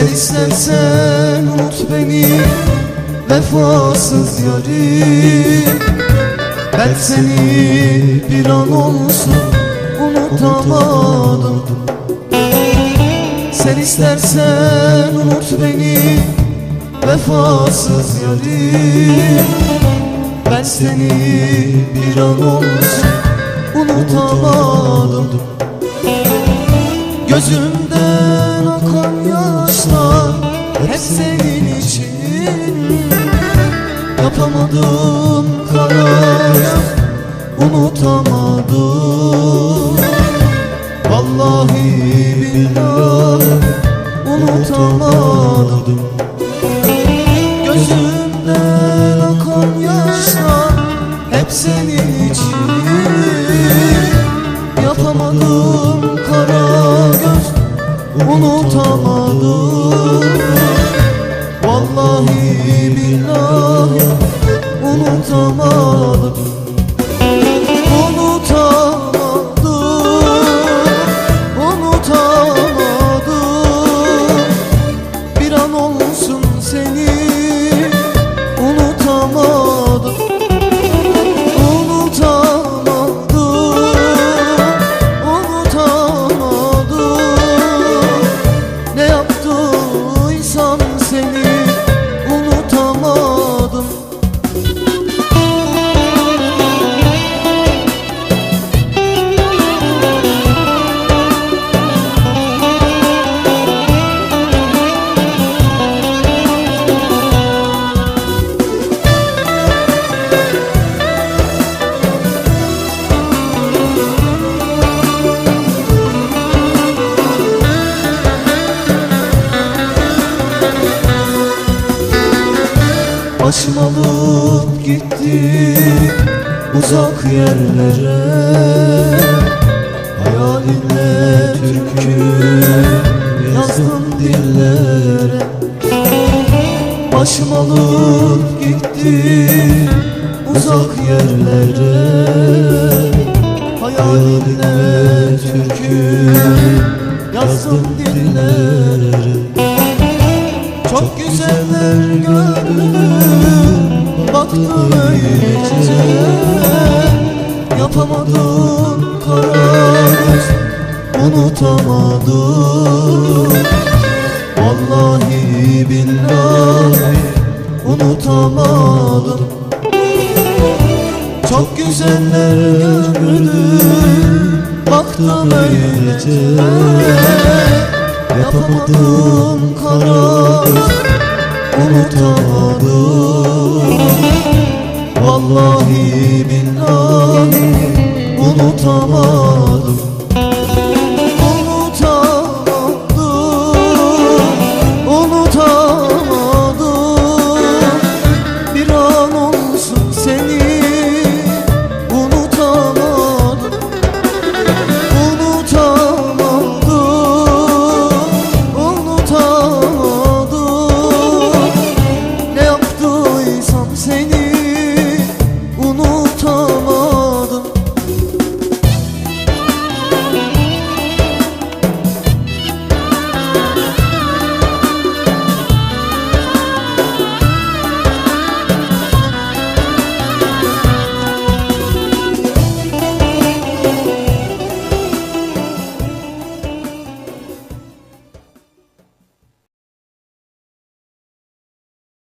Sen istersen unut beni Vefasız yarim. Ben seni bir an olsun unutamadım. Sen istersen unut beni Vefasız yarim. Ben seni bir an olsun unutamadım. Gözümden Yapamadım karar unutamadım. Vallahi billahi unutamadım. Gözümden akan yaşlar hep senin için. Yapamadım kara göz Unutamadım Başım alıp gitti uzak yerlere. Hayalinle türkü yazdım dillere. Başım alıp gitti uzak yerlere. Hayalinle türkü yazdım dillere. Çok güzeller gördüm Baktım öylece. Yapamadım karar Unutamadım Vallahi billahi Unutamadım. Çok güzeller gördüm Baktım öylece. Yapamadım karar Unutamadım Vallahi billahi Unutamadım